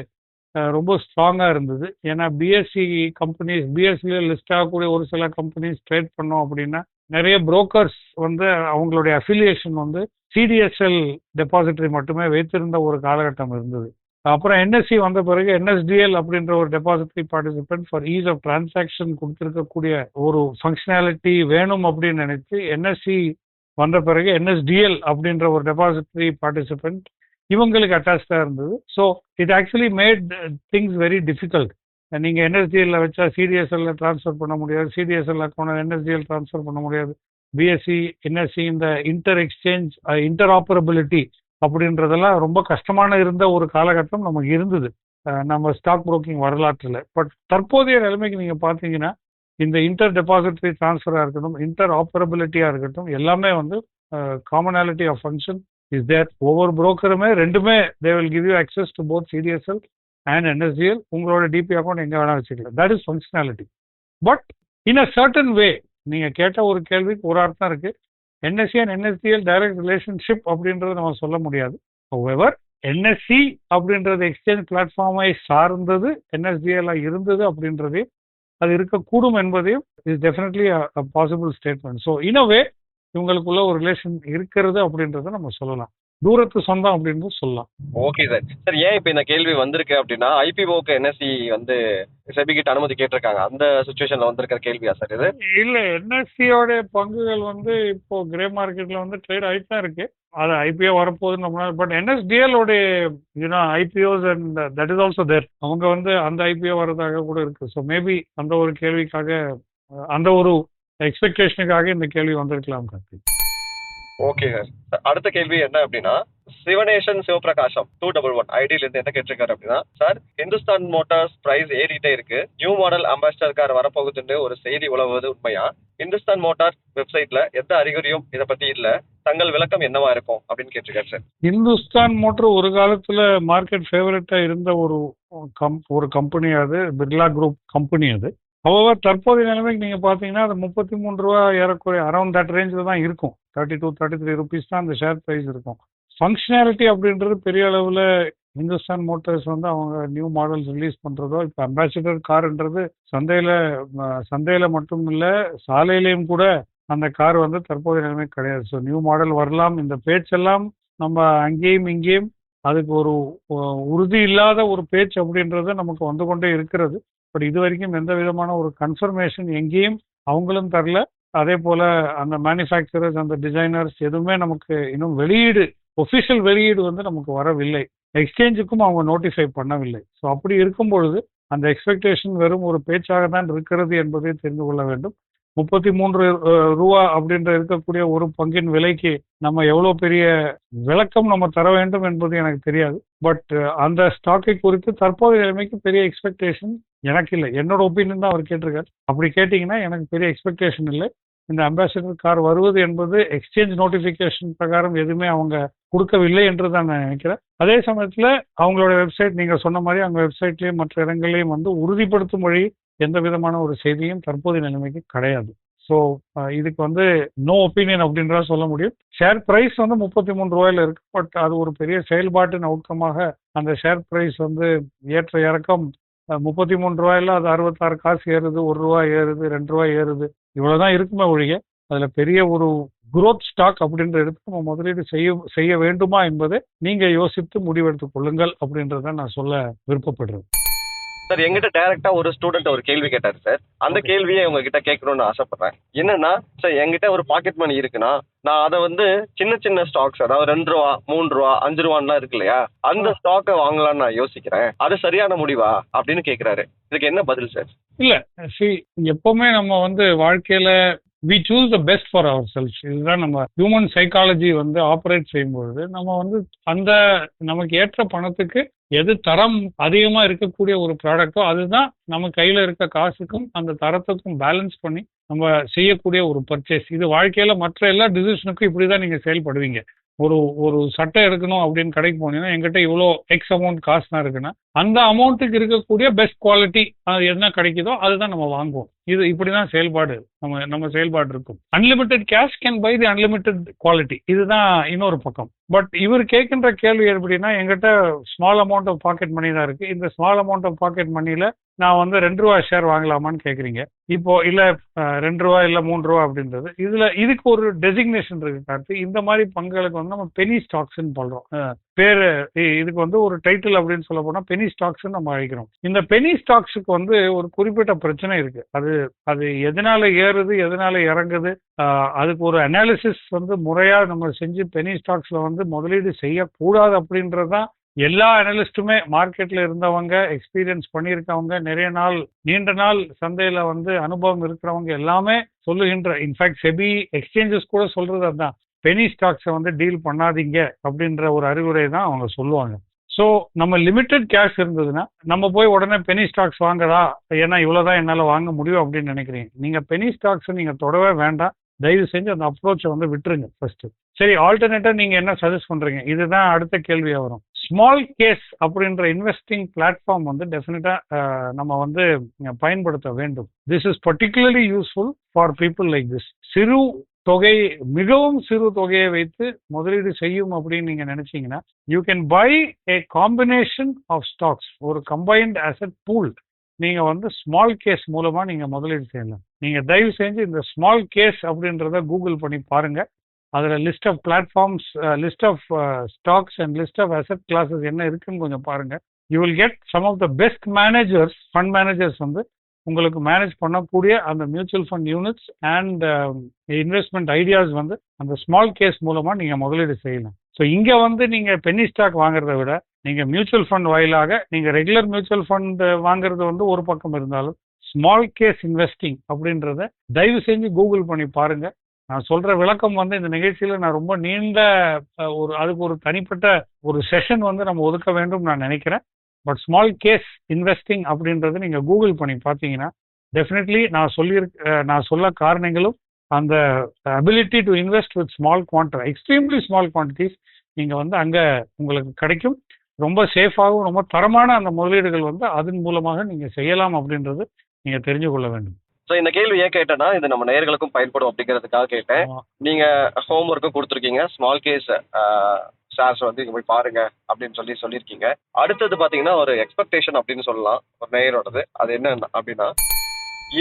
ரொம்ப ஸ்ட்ராங்காக இருந்தது. ஏன்னா பிஎஸ்சி கம்பெனிஸ் பிஎஸ்சியில் லிஸ்ட் ஆகக்கூடிய ஒரு சில கம்பெனிஸ் ட்ரேட் பண்ணோம் அப்படின்னா நிறைய புரோக்கர்ஸ் வந்து அவங்களுடைய அஃபிலியேஷன் வந்து சிடிஎஸ்எல் டெபாசிட்டரி மட்டுமே வைத்திருந்த ஒரு காலகட்டம் இருந்தது. அப்புறம் என்எஸ்சி வந்த பிறகு என்எஸ்டிஎல் அப்படின்ற ஒரு depository participant for ease of transaction கொடுத்துருக்கக்கூடிய ஒரு ஃபங்க்ஷனாலிட்டி வேணும் அப்படின்னு நினைச்சு என்எஸ்சி வந்த பிறகு என்எஸ்டிஎல் அப்படின்ற ஒரு டெபாசிட்டரி பார்ட்டிசிபென்ட் இவங்களுக்கு அட்டாச்சாக இருந்தது. So it actually made things very difficult நீங்கள் என்எஸ்டிஎல்ல வச்சா சிடிஎஸ்எல்ல ட்ரான்ஸ்ஃபர் பண்ண முடியாது. சிடிஎஸ்எல் அக்கௌண்ட் என்எஸ்டிஎல் ட்ரான்ஸ்ஃபர் பண்ண முடியாது. பிஎஸ்சி என்எஸ்சி இந்த இன்டர் எக்ஸ்சேஞ்ச் இன்டர் ஆப்பரபிலிட்டி அப்படின்றதெல்லாம் ரொம்ப கஷ்டமான இருந்த ஒரு காலகட்டம் நமக்கு இருந்தது. நம்ம ஸ்டாக் புரோக்கிங் வரலாற்றில். பட் தற்போதைய நிலைமைக்கு நீங்கள் பார்த்தீங்கன்னா இந்த இன்டர் டெபாசிட்டரி ட்ரான்ஸ்ஃபராக இருக்கட்டும் இன்டர் ஆப்பரபிலிட்டியாக இருக்கட்டும் எல்லாமே வந்து commonality of function is there ஒவ்வொரு புரோக்கருமே ரெண்டுமே they will give you access to both CDSL and NSDL உங்களோட டிபி அக்கௌண்ட் எங்கே வேணாலும் வச்சுக்கலாம். That is functionality but in a certain way நீங்கள் கேட்ட ஒரு கேள்விக்கு ஒரு அர்த்தம் இருக்கு. NSC and NSDL direct relationship அப்படின்றத நம்ம சொல்ல முடியாது. ஹவெவர் என்எஸ்சி அப்படின்றது எக்ஸ்சேஞ்ச் பிளாட்ஃபார்மை சார்ந்தது என்எஸ்டிஎல் இருந்தது அப்படின்றதையும் அது இருக்கக்கூடும் என்பதையும் is definitely possible statement so இனவே இவங்களுக்குள்ள ஒரு ரிலேஷன் இருக்கிறது அப்படின்றத நம்ம சொல்லலாம். தூரத்து சொந்தம் அப்படின்னு சொல்லலாம்.
ஓகே சார் சார் ஏன் இப்போ இந்த கேள்வி வந்திருக்கு அப்படின்னா ஐபிஓக்கு என்எஸ்சி வந்து செபிகிட்ட அனுமதி கேட்டிருக்காங்க. அந்த சுச்சுவேஷன்ல வந்திருக்கிற கேள்வியா சார் இது?
இல்ல என்எஸ்சியோட பங்குகள் வந்து இப்போ கிரே மார்க்கெட்ல வந்து ட்ரேட் ஆகிட்டு தான் இருக்கு. அது ஐபிஓ வரப்போகுது நம்மளால பட் என்எஸ்டிஎல் உடைய you know IPOs and that is also there அவங்க வந்து அந்த ஐபிஓ வரதாக கூட இருக்கு. ஸோ மேபி அந்த ஒரு கேள்விக்காக அந்த ஒரு எக்ஸ்பெக்டேஷனுக்காக இந்த கேள்வி வந்திருக்கலாம் கார்த்திக்.
ஓகே சார் அடுத்த கேள்வி என்ன அப்படின்னா Sivaneshan Sivaprakasam two double one ஐடியில இருந்து என்ன கேட்டிருக்காரு அப்படின்னா சார் ஹிந்துஸ்தான் மோட்டார்ஸ் பிரைஸ் ஏறிட்டே இருக்கு. நியூ மாடல் அம்பாசிடர் கார் வரப்போகுதுன்னு ஒரு செய்தி உழவுவது உண்மையா? இந்துஸ்தான் மோட்டார் வெப்சைட்ல எந்த அறிகுறியும் இதை பத்தி இல்ல. தங்கள் விளக்கம் என்னவா இருக்கும் அப்படின்னு கேட்டிருக்காரு சார்
இந்துஸ்தான் மோட்டர் ஒரு காலத்துல மார்க்கெட் ஃபேவரட்டா இருந்த ஒரு கம் ஒரு கம்பெனி அது பிர்லா குரூப் கம்பெனி அது. அவ்வளோ தற்போதைய நிலைமைக்கு நீங்க பாத்தீங்கன்னா அது முப்பத்தி மூணு ரூபா ஏறக்குறைய அரௌண்ட் தட் ரேஞ்சில் தான் இருக்கும். Thirty two thirty three rupees தான் அந்த ஷேர் ப்ரைஸ் இருக்கும். ஃபங்க்ஷனாலிட்டி அப்படின்றது பெரிய அளவில் இந்துஸ்தான் மோட்டார்ஸ் வந்து அவங்க நியூ மாடல்ஸ் ரிலீஸ் பண்ணுறதோ இப்போ அம்பாசிடர் கார்ன்றது சந்தையில் சந்தையில் மட்டும் இல்லை சாலையிலையும் கூட அந்த கார் வந்து தற்போதைய நிலைமை கிடையாது. ஸோ நியூ மாடல் வரலாம் இந்த பேச்செல்லாம் நம்ம அங்கேயும் இங்கேயும் அதுக்கு ஒரு உறுதி இல்லாத ஒரு பேச்சு அப்படின்றது நமக்கு வந்து கொண்டே இருக்கிறது. பட் இது வரைக்கும் எந்த விதமான ஒரு கன்ஃபர்மேஷன் எங்கேயும் அவங்களும் தரல. அதே போல அந்த மேனுஃபேக்சரர்ஸ் அந்த டிசைனர்ஸ் எதுவுமே நமக்கு இன்னும் வெளியீடு ஒஃபிஷியல் வெளியீடு வந்து நமக்கு வரவில்லை. எக்ஸ்சேஞ்சுக்கும் அவங்க நோட்டிஃபை பண்ணவில்லை. ஸோ அப்படி இருக்கும் பொழுது அந்த எக்ஸ்பெக்டேஷன் வெறும் ஒரு பேச்சாக தான் இருக்கிறது என்பதை தெரிந்து கொள்ள வேண்டும். முப்பத்தி மூன்று ரூபா அப்படின்ற இருக்கக்கூடிய ஒரு பங்கின் விலைக்கு நம்ம எவ்வளோ பெரிய விளக்கம் நம்ம தர வேண்டும் என்பது எனக்கு தெரியாது. பட் அந்த ஸ்டாக்கை குறித்து தற்போதைய நிலைமைக்கு பெரிய எக்ஸ்பெக்டேஷன் எனக்கு இல்லை. என்னோட ஒப்பீனியன் தான் அவர் கேட்டிருக்காரு. அப்படி கேட்டிங்கன்னா எனக்கு பெரிய எக்ஸ்பெக்டேஷன் இல்லை. இந்த அம்பாசிடர் கார் வருவது என்பது எக்ஸ்சேஞ்ச் நோட்டிஃபிகேஷன் பிரகாரம் எதுவுமே அவங்க கொடுக்கவில்லை என்று தான் நான் நினைக்கிறேன். அதே சமயத்தில் அவங்களோட வெப்சைட் நீங்கள் சொன்ன மாதிரி அவங்க வெப்சைட்லேயும் மற்ற இடங்களையும் வந்து உறுதிப்படுத்தும் வழி எந்த விதமான ஒரு செய்தியும் தற்போதைய நிலைமைக்கு கிடையாது. ஸோ இதுக்கு வந்து நோ ஒப்பீனியன் அப்படின்றத சொல்ல முடியும். ஷேர் பிரைஸ் வந்து முப்பத்தி மூணு ரூபாயில இருக்கு. பட் அது ஒரு பெரிய செயல்பாட்டின் அவுட்கமாக அந்த ஷேர் பிரைஸ் வந்து ஏற்ற இறக்கம் முப்பத்தி மூணு ரூபாயில அது அறுபத்தாறு காசு ஏறுது ஒரு ரூபாய் ஏறுது ரெண்டு ரூபாய் ஏறுது. இவ்வளவுதான் இருக்குமே ஒழிய அதுல பெரிய ஒரு குரோத் ஸ்டாக் அப்படின்ற இடத்துக்கு நம்ம முதலீடு செய்ய செய்ய வேண்டுமா என்பதை நீங்க யோசித்து முடிவெடுத்துக் கொள்ளுங்கள் அப்படின்றத நான் சொல்ல விருப்பப்படுறேன்.
சார் எங்கிட்ட டைரக்டா ஒரு ஸ்டூடெண்ட் ஒரு கேள்வி கேட்டாரு சார். அந்த. கேள்வியை உங்ககிட்ட கேட்கணும்னு ஆசைப்படுறேன். என்னன்னா சார் என்கிட்ட ஒரு பாக்கெட் மணி இருக்குன்னா நான் அதை வந்து சின்ன சின்ன ஸ்டாக்ஸ் அதாவது ரெண்டு ரூபா மூணு ரூபா அஞ்சு ரூபான்லாம் இருக்கு இல்லையா? அந்த ஸ்டாக்கை வாங்கலாம்னு நான் யோசிக்கிறேன். அது சரியான முடிவா? அப்படின்னு கேக்குறாரு. இதுக்கு என்ன பதில் சார்?
இல்ல see எப்பவுமே நம்ம வந்து வாழ்க்கையில we choose the best for ourselves இதுதான் நம்ம ஹியூமன் சைக்காலஜி வந்து ஆப்ரேட் செய்யும்பொழுது நம்ம வந்து அந்த நமக்கு ஏற்ற பணத்துக்கு எது தரம் அதிகமா இருக்கக்கூடிய ஒரு ப்ராடக்டோ அதுதான் நம்ம கையில இருக்க காசுக்கும் அந்த தரத்துக்கும் பேலன்ஸ் பண்ணி நம்ம செய்யக்கூடிய ஒரு பர்ச்சேஸ் இது வாழ்க்கையில மற்ற எல்லா டிசிஷனுக்கும் இப்படிதான் நீங்க செயல்படுவீங்க. ஒரு ஒரு சட்டை எடுக்கணும் அப்படின்னு கடைக்கு போனீங்கன்னா எங்கிட்ட இவ்வளோ எக்ஸ் அமௌண்ட் காசு தான் இருக்குன்னா அந்த அமௌண்ட்டுக்கு இருக்கக்கூடிய பெஸ்ட் குவாலிட்டி அது என்ன கிடைக்குதோ அதுதான் நம்ம வாங்குவோம். இது இப்படிதான் செயல்பாடு. நம்ம நம்ம செயல்பாடு இருக்கும். Unlimited cash can buy the unlimited quality இதுதான் இன்னொரு பக்கம். பட் இவர் கேட்கின்ற கேள்வி எப்படின்னா எங்கிட்ட small amount of pocket money தான் இருக்கு. இந்த ஸ்மால் அமௌண்ட் ஆஃப் பாக்கெட் மணியில நான் வந்து ரெண்டு ரூபா ஷேர் வாங்கலாமான்னு கேக்குறீங்க இப்போ இல்ல ரெண்டு ரூபா இல்ல மூணு ரூபா அப்படின்றது. இதுல இதுக்கு ஒரு டெசிக்னேஷன் இருக்கு கார்த்தி. இந்த மாதிரி பங்குகளுக்கு வந்து நம்ம பெனி ஸ்டாக்ஸ்ன்னு பண்றோம் பேர் இதுக்கு வந்து ஒரு டைட்டில் அப்படின்னு சொல்ல போனால் பெனி ஸ்டாக்ஸ் நம்ம அழைக்கிறோம். இந்த பெனி ஸ்டாக்ஸுக்கு வந்து ஒரு குறிப்பிட்ட பிரச்சனை இருக்கு. அது அது எதனால ஏறுது எதனால இறங்குது அதுக்கு ஒரு அனாலிசிஸ் வந்து முறையா நம்ம செஞ்சு பெனி ஸ்டாக்ஸ்ல வந்து முதலீடு செய்யக்கூடாது அப்படின்றது தான் எல்லா அனலிஸ்ட்டுமே மார்க்கெட்ல இருந்தவங்க எக்ஸ்பீரியன்ஸ் பண்ணியிருக்கவங்க நிறைய நாள் நீண்ட நாள் சந்தையில வந்து அனுபவம் இருக்கிறவங்க எல்லாமே சொல்லுகின்ற இன்ஃபேக்ட் செபி எக்ஸ்சேஞ்சஸ் கூட சொல்றது அதுதான் பெனி ஸ்டாக்ஸை வந்து டீல் பண்ணாதீங்க அப்படின்ற ஒரு அறிவுரை தான் அவங்க சொல்லுவாங்க. ஸோ நம்ம லிமிட்டெட் கேஷ் இருந்ததுன்னா நம்ம போய் உடனே பெனி ஸ்டாக்ஸ் வாங்கதா ஏன்னா இவ்வளோதான் என்னால் வாங்க முடியும் அப்படின்னு நினைக்கிறீங்க. நீங்கள் பெனி ஸ்டாக்ஸை நீங்கள் தொடவே வேண்டாம். தயவு செஞ்சு அந்த அப்ரோச்சை வந்து விட்டுருங்க ஃபர்ஸ்ட் சரி ஆல்டர்னேட்டா நீங்க என்ன சஜஸ்ட் பண்றீங்க? இதுதான் அடுத்த கேள்வியாக வரும். ஸ்மால் கேஸ் அப்படின்ற இன்வெஸ்டிங் பிளாட்ஃபார்ம் வந்து டெஃபினட்டா நம்ம வந்து பயன்படுத்த வேண்டும். This is particularly useful for people like this சிறு தொகை மிகவும் சிறு தொகையை வைத்து முதலீடு செய்யும் அப்படின்னு நீங்க நினைச்சீங்கன்னா you can buy a combination of stocks ஒரு கம்பைன்ட் அசட் பூல் நீங்க வந்து ஸ்மால் கேஸ் மூலமா நீங்க முதலீடு செய்யலாம். நீங்க தயவு செஞ்சு இந்த ஸ்மால் கேஸ் அப்படின்றத கூகுள் பண்ணி பாருங்க. அதுல list of platforms list of stocks and list of asset classes என்ன இருக்குன்னு கொஞ்சம் பாருங்க. You will get some of the best managers fund managers வந்து உங்களுக்கு மேனேஜ் பண்ணக்கூடிய அந்த mutual fund units and investment ideas வந்து அந்த ஸ்மால் கேஸ் மூலமா நீங்க முதலீடு செய்யலாம். ஸோ இங்க வந்து நீங்க பென்னி ஸ்டாக் வாங்குறத விட நீங்க மியூச்சுவல் ஃபண்ட் வாயிலாக நீங்க ரெகுலர் மியூச்சுவல் ஃபண்ட் வாங்குறது வந்து ஒரு பக்கம் இருந்தாலும் ஸ்மால் கேஸ் இன்வெஸ்டிங் அப்படின்றத தயவு செஞ்சு கூகுள் பண்ணி பாருங்க. நான் சொல்ற விளக்கம் வந்து இந்த நிகழ்ச்சியில நான் ரொம்ப நீண்ட ஒரு அதுக்கு ஒரு தனிப்பட்ட ஒரு செஷன் வந்து நம்ம ஒதுக்க வேண்டும் நான் நினைக்கிறேன். பட் ஸ்மால் கேஸ் இன்வெஸ்டிங் அப்படின்றது நீங்கள் கூகுள் பண்ணி பார்த்தீங்கன்னா டெஃபினெட்லி நான் சொல்லியிருக்க நான் சொல்ல காரணங்களும் அந்த ability to invest with small quantity extremely small quantities நீங்கள் வந்து அங்கே உங்களுக்கு கிடைக்கும். ரொம்ப சேஃபாகவும் ரொம்ப தரமான அந்த முதலீடுகள் வந்து அதன் மூலமாக நீங்கள் செய்யலாம் அப்படின்றது நீங்கள் தெரிஞ்சு கொள்ள வேண்டும்.
ஸோ இந்த கேள்வி ஏன் கேட்டேன்னா இது நம்ம நேர்களுக்கும் பயன்படும் அப்படிங்கிறதுக்காக கேட்டேன். நீங்க ஹோம் ஒர்க்கும் கொடுத்துருக்கீங்க ஸ்மால் கேஸ் ஷேர்ஸ் வந்து இங்க போய் பாருங்க அப்படின்னு சொல்லி சொல்லியிருக்கீங்க. அடுத்தது பாத்தீங்கன்னா ஒரு எக்ஸ்பெக்டேஷன் அப்படின்னு சொல்லலாம். ஒரு நேயரோடது. அது என்ன அப்படின்னா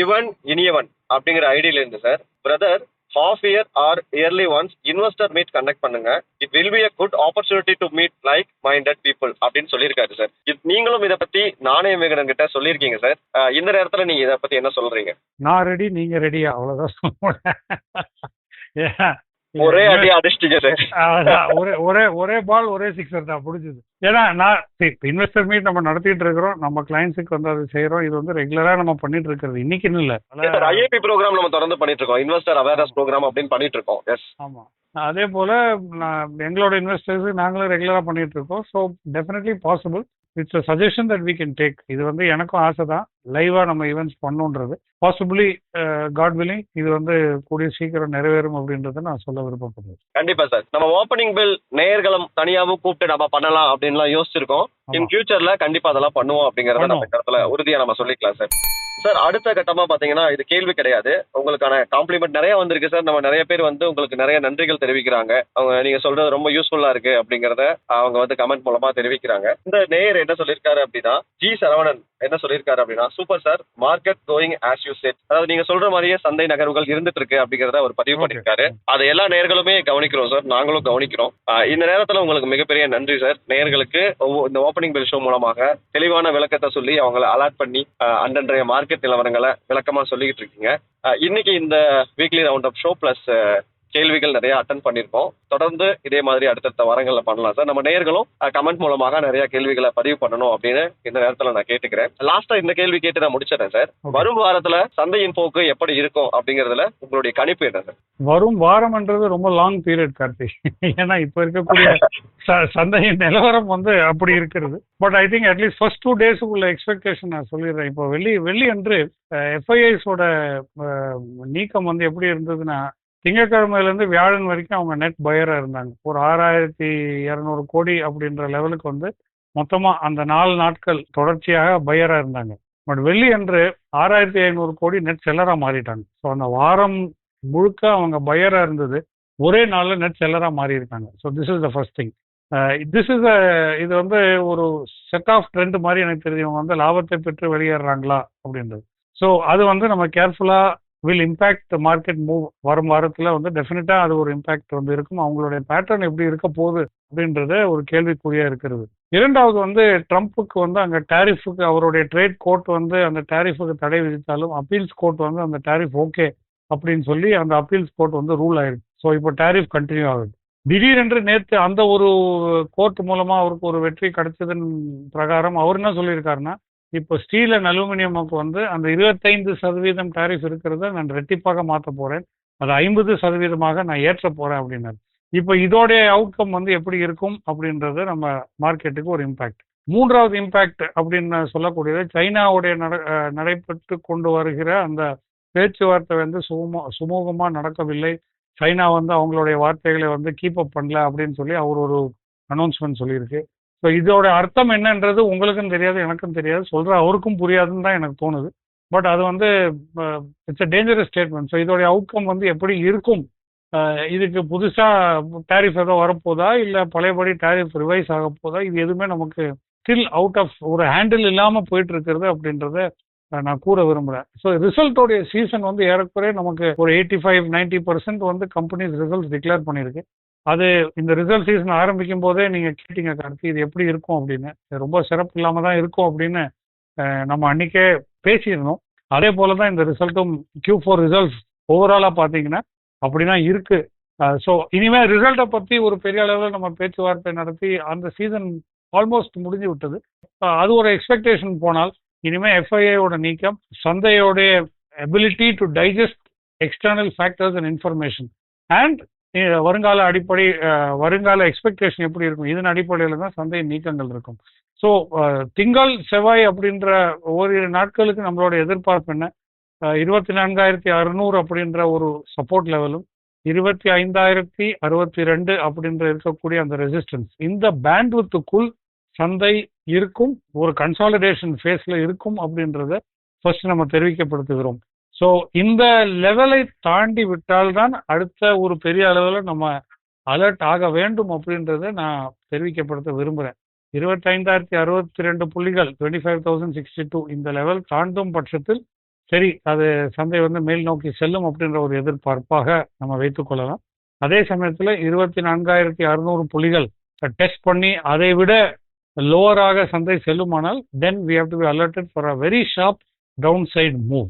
இவன் இனியவன் அப்படிங்கிற ஐடியில இருந்து sir brother half year or yearly once investor meet conduct பண்ணுங்க. It will be a good opportunity to meet like minded people அப்படின்னு சொல்லியிருக்காரு சார் நீங்களும் இதை பத்தி நாணய விகடன் கிட்ட சொல்லியிருக்கீங்க சார் இந்த நேரத்துல நீங்க இதை பத்தி என்ன சொல்றீங்க?
நான் ரெடி நீங்க ரெடியா அவ்வளவுதான் சொல்ல
ஒரே அடி அடிச்சிட்டீங்க சார். [LAUGHS]
ஒரே ஒரே ஒரே பால் ஒரே சிக்ஸர் தான் பிடிச்சது ஏன்னா நான் இன்வெஸ்டர் மீட் நம்ம நடத்திட்டு இருக்கிறோம் நம்ம கிளைண்ட்ஸுக்கு வந்து அது செய்யறோம் இது வந்து ரெகுலரா நம்ம பண்ணிட்டு இருக்கிறது. இன்னைக்குன்னு இல்ல.
ஐஏபி ப்ரோக்ராம் நம்ம தொடர்ந்து பண்ணிட்டு இருக்கோம். இன்வெஸ்டர் அவேர்னஸ் ப்ரோக்ராம் அப்படின்னு பண்ணிட்டு இருக்கோம். எஸ்
ஆமா. அதே போல நான் எங்களோட இன்வெஸ்டர்ஸ் நாங்களும் ரெகுலரா பண்ணிட்டு இருக்கோம். So definitely possible it's a suggestion that we can take இது வந்து எனக்கும் ஆசை தான் லைவா நம்ம ஈவெண்ட்ஸ் பண்ணுன்றது. பாசிபிளி காட் வில்லிங் இது வந்து கூடிய சீக்கிரம் நிறைவேறும் அப்படின்றத நான் சொல்ல விருப்பப்படுறேன்.
கண்டிப்பா சார். நம்ம ஓப்பனிங் பில் நேர்களும் தனியாவும் கூப்பிட்டு நம்ம பண்ணலாம் அப்படின்லாம் யோசிச்சிருக்கோம். இன் ஃபியூச்சர்ல கண்டிப்பா அதெல்லாம் பண்ணுவோம் அப்படிங்கறத நம்ம இடத்துல உறுதியா நம்ம சொல்லிக்கலாம் சார். சார் அடுத்த கட்டமா பாத்தீங்கன்னா இது கேள்வி கிடையாது. உங்களுக்கான காம்ப்ளிமெண்ட் நிறைய வந்திருக்கு சார் நம்ம நிறைய பேர் வந்து உங்களுக்கு நிறைய நன்றிகள் தெரிவிக்கிறாங்க. அவங்க நீங்க சொல்றது ரொம்ப யூஸ்ஃபுல்லா இருக்கு அப்படிங்கறத அவங்க வந்து கமெண்ட் மூலமா தெரிவிக்கிறாங்க. இந்த நேயர் என்ன சொல்லியிருக்காரு அப்படின்னா ஜி சரவணன். என்ன சொல்லியிருக்காரு அப்படின்னா super sir market going as you said. அதாவது நீங்க சொல்ற மாதிரியே சந்தை நகர்வுகள் இருந்துட்டு இருக்கு அப்படிங்கறத ஒரு பதிவு பண்ணியிருக்காரு. அதை எல்லா நேர்களுமே கவனிக்கிறோம் சார். நாங்களும் கவனிக்கிறோம். இந்த நேரத்துல உங்களுக்கு மிகப்பெரிய நன்றி சார். நேர்களுக்கு இந்த ஓப்பனிங் பெல் ஷோ மூலமாக தெளிவான விளக்கத்தை சொல்லி அவங்களை அலர்ட் பண்ணி அன்றன்றைய மார்க்கெட் நிலவரங்களை விளக்கமா சொல்லிக்கிட்டு இருக்கீங்க. இன்னைக்கு இந்த weekly round up show plus கேள்விகள் நிறைய அட்டன் பண்ணியிருக்கோம். தொடர்ந்து இதே மாதிரி அடுத்தடுத்த வாரங்களில் பண்ணலாம் சார். நம்ம நேர்களும் கமெண்ட் மூலமாக நிறைய கேள்விகளை பதிவு பண்ணணும் அப்படின்னு இந்த நேரத்தில் நான் கேட்டுக்கிறேன். லாஸ்டா இந்த கேள்வி கேட்டு நான் முடிச்சிடறேன் சார். வரும் வாரத்துல சந்தையின் போக்கு எப்படி இருக்கும் அப்படிங்கறதுல உங்களுடைய கணிப்பு என்ன சார்
வரும் வாரம்ன்றது ரொம்ப லாங் பீரியட் கார்த்திக் ஏன்னா இப்ப இருக்கக்கூடிய சந்தையின் நிலவரம் வந்து அப்படி இருக்கிறது. But I think at least first two டேஸுக்குள்ள expectation நான் சொல்லிடுறேன். இப்போ வெள்ளி வெள்ளி அன்று எஃப்ஐஐஸோட நீக்கம் வந்து எப்படி இருந்ததுன்னா திங்கட்கிழமையிலேருந்து வியாழன் வரைக்கும் அவங்க நெட் பயராக இருந்தாங்க. ஒரு ஆறாயிரத்தி இரநூறு கோடி அப்படின்ற லெவலுக்கு வந்து மொத்தமாக அந்த நாலு நாட்கள் தொடர்ச்சியாக பயராக இருந்தாங்க. பட் வெள்ளி அன்று ஆறாயிரத்தி ஐநூறு கோடி நெட் செல்லராக மாறிட்டாங்க. ஸோ அந்த வாரம் முழுக்க அவங்க பயராக இருந்தது. ஒரே நாளில் நெட் செல்லராக மாறி இருக்காங்க so this is the first thing this is இது வந்து ஒரு செட் ஆஃப் ட்ரெண்ட் மாதிரி எனக்கு தெரியும். இவங்க வந்து லாபத்தை பெற்று வெளியேறாங்களா அப்படின்றது. ஸோ அது வந்து நம்ம கேர்ஃபுல்லாக வில் இம்பேக்ட் மார்க்கெட் மூவ் வரும் வாரத்தில் வந்து டெஃபினட்டாக அது ஒரு இம்பேக்ட் வந்து இருக்கும். அவங்களுடைய பேட்டர்ன் எப்படி இருக்க போகுது அப்படின்றத ஒரு கேள்விக்குறியாக இருக்கிறது. இரண்டாவது வந்து ட்ரம்ப்புக்கு வந்து அங்கே டேரிஃபுக்கு அவருடைய ட்ரேட் கோர்ட் வந்து அந்த டேரிஃபுக்கு தடை விதித்தாலும் அப்பீல்ஸ் கோர்ட் வந்து அந்த டேரிஃப் ஓகே அப்படின்னு சொல்லி அந்த அப்பீல்ஸ் கோர்ட் வந்து ரூல் ஆயிருக்கு. ஸோ இப்போ டேரிஃப் கண்டினியூ ஆகுது. திடீரென்று நேற்று அந்த ஒரு கோர்ட் மூலமாக அவருக்கு ஒரு வெற்றி கிடைச்சதன் பிரகாரம் அவர் என்ன சொல்லியிருக்காருன்னா இப்போ ஸ்டீல் அண்ட் அலுமினியமுக்கு வந்து அந்த இருபத்தைந்து சதவீதம் டாரிஃப் இருக்கிறத நான் ரெட்டிப்பாக மாற்ற போறேன். அது ஐம்பது சதவீதமாக நான் ஏற்ற போறேன் அப்படின்னாரு. இப்போ இதோடைய அவுட்கம் வந்து எப்படி இருக்கும் அப்படின்றது நம்ம மார்க்கெட்டுக்கு ஒரு இம்பாக்ட் மூன்றாவது இம்பாக்ட் அப்படின்னு சொல்லக்கூடியது சைனாவுடைய நட நடைபெற்று கொண்டு வருகிற அந்த பேச்சுவார்த்தை வந்து சுமூக சுமூகமாக நடக்கவில்லை. சைனா வந்து அவங்களுடைய வார்த்தைகளை வந்து கீப் அப் பண்ணல அப்படின்னு சொல்லி அவர் ஒரு அனௌன்ஸ்மெண்ட் சொல்லியிருக்கு. ஸோ இதோட அர்த்தம் என்னன்றது உங்களுக்கும் தெரியாது எனக்கும் தெரியாது. சொல்கிற அவருக்கும் புரியாதுன்னு தான் எனக்கு தோணுது. பட் அது வந்து it's a dangerous statement so இதோடைய அவுட்கம் வந்து எப்படி இருக்கும்? இதுக்கு புதுசாக டேரிஃப் ஏதோ வரப்போதா? இல்லை பழையபடி டேரிஃப் ரிவைஸ் ஆக போதா இது எதுவுமே நமக்கு ஸ்டில் அவுட் ஆஃப் ஒரு ஹேண்டில் இல்லாமல் போயிட்டு இருக்கிறது அப்படின்றத நான் கூற விரும்புகிறேன் ஸோ ரிசல்ட்டோடைய சீசன் வந்து ஏறக்குறைய நமக்கு ஒரு எயிட்டி ஃபைவ் நைன்டி பர்சன்ட் வந்து கம்பெனிஸ் ரிசல்ட் டிக்ளேர் பண்ணியிருக்கு. அது இந்த ரிசல்ட் சீசன் ஆரம்பிக்கும் போதே நீங்கள் கேட்டீங்க கார்த்தி இது எப்படி இருக்கும் அப்படின்னு. ரொம்ப சிறப்பு இல்லாமல் தான் இருக்கும் அப்படின்னு நம்ம அன்னைக்கே பேசியிருந்தோம். அதே போல தான் இந்த ரிசல்ட்டும் கியூ ஃபோர் ரிசல்ட்ஸ் ஓவராலாக பார்த்தீங்கன்னா அப்படிதான் இருக்கு. ஸோ இனிமே ரிசல்ட்டை பற்றி ஒரு பெரிய அளவில் நம்ம பேச்சுவார்த்தை நடத்தி அந்த சீசன் ஆல்மோஸ்ட் முடிஞ்சு விட்டது. அது ஒரு எக்ஸ்பெக்டேஷன் போனால் இனிமே எஃப்ஐஏயோட நீக்கம் சந்தையோடைய ability to digest external factors and information and வருங்கால அடிப்படை வருங்கால எக்ஸ்பெக்டேஷன் எப்படி இருக்கும்? இதன் அடிப்படையில் தான் சந்தை நீக்கங்கள் இருக்கும். ஸோ திங்கள் செவ்வாய் அப்படின்ற ஓரிரு நாட்களுக்கு நம்மளோட எதிர்பார்ப்பு என்ன? இருபத்தி நான்காயிரத்தி அறுநூறு அப்படின்ற ஒரு சப்போர்ட் லெவலும் இருபத்தி ஐந்தாயிரத்தி அறுபத்தி ரெண்டு அப்படின்ற இருக்கக்கூடிய அந்த ரெசிஸ்டன்ஸ் இந்த பேண்ட்வித்துக்குள் சந்தை இருக்கும் ஒரு கன்சாலிடேஷன் ஃபேஸில் இருக்கும் அப்படின்றத ஃபர்ஸ்ட் நம்ம தெரிவிக்கப்படுத்துகிறோம். ஸோ இந்த லெவலை தாண்டி விட்டால்தான் அடுத்த ஒரு பெரிய அளவில் நம்ம அலர்ட் ஆக வேண்டும் அப்படின்றத நான் தெரிவிக்கப்படுத்த விரும்புகிறேன் இருபத்தைந்தாயிரத்தி அறுபத்தி ரெண்டு புள்ளிகள் twenty five thousand sixty two இந்த லெவல் தாண்டும் பட்சத்தில் சரி அது சந்தை வந்து மேல் நோக்கி செல்லும் அப்படின்ற ஒரு எதிர்பார்ப்பாக நம்ம வைத்துக்கொள்ளலாம் அதே சமயத்தில் இருபத்தி நான்காயிரத்தி அறுநூறு புள்ளிகள் டெஸ்ட் பண்ணி அதை விட லோவராக சந்தை செல்லுமானால் then we have to be alerted for a very sharp downside move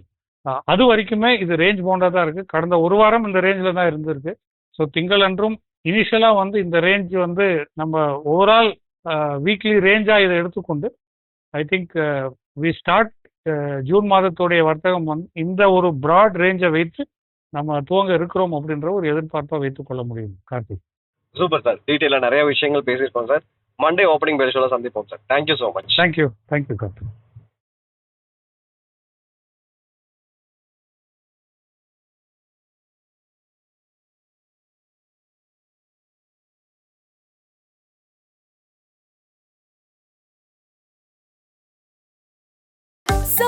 அது வரைக்குமே இது ரேஞ்ச் பவுண்டாக தான் இருக்குது கடந்த ஒரு வாரம் இந்த ரேஞ்சில் தான் இருந்திருக்கு. ஸோ திங்கள் அன்றும் இனிஷியலாக வந்து இந்த ரேஞ்ச் வந்து நம்ம ஓவரால் வீக்லி ரேஞ்சாக இதை எடுத்துக்கொண்டு I think we start June மாதத்துடைய வர்த்தகம் வந்து இந்த ஒரு ப்ராட் ரேஞ்சை வைத்து நம்ம துவங்க இருக்கிறோம் அப்படின்ற ஒரு எதிர்பார்ப்பை வைத்துக் கொள்ள முடியும். கார்த்திக்.
Super sir. டீட்டெயிலாக நிறைய விஷயங்கள் பேசியிருக்கோம் சார். மண்டே ஓப்பனிங் ஷோல சந்திப்போம் sir. Thank you so much
thank you thank you Karthik.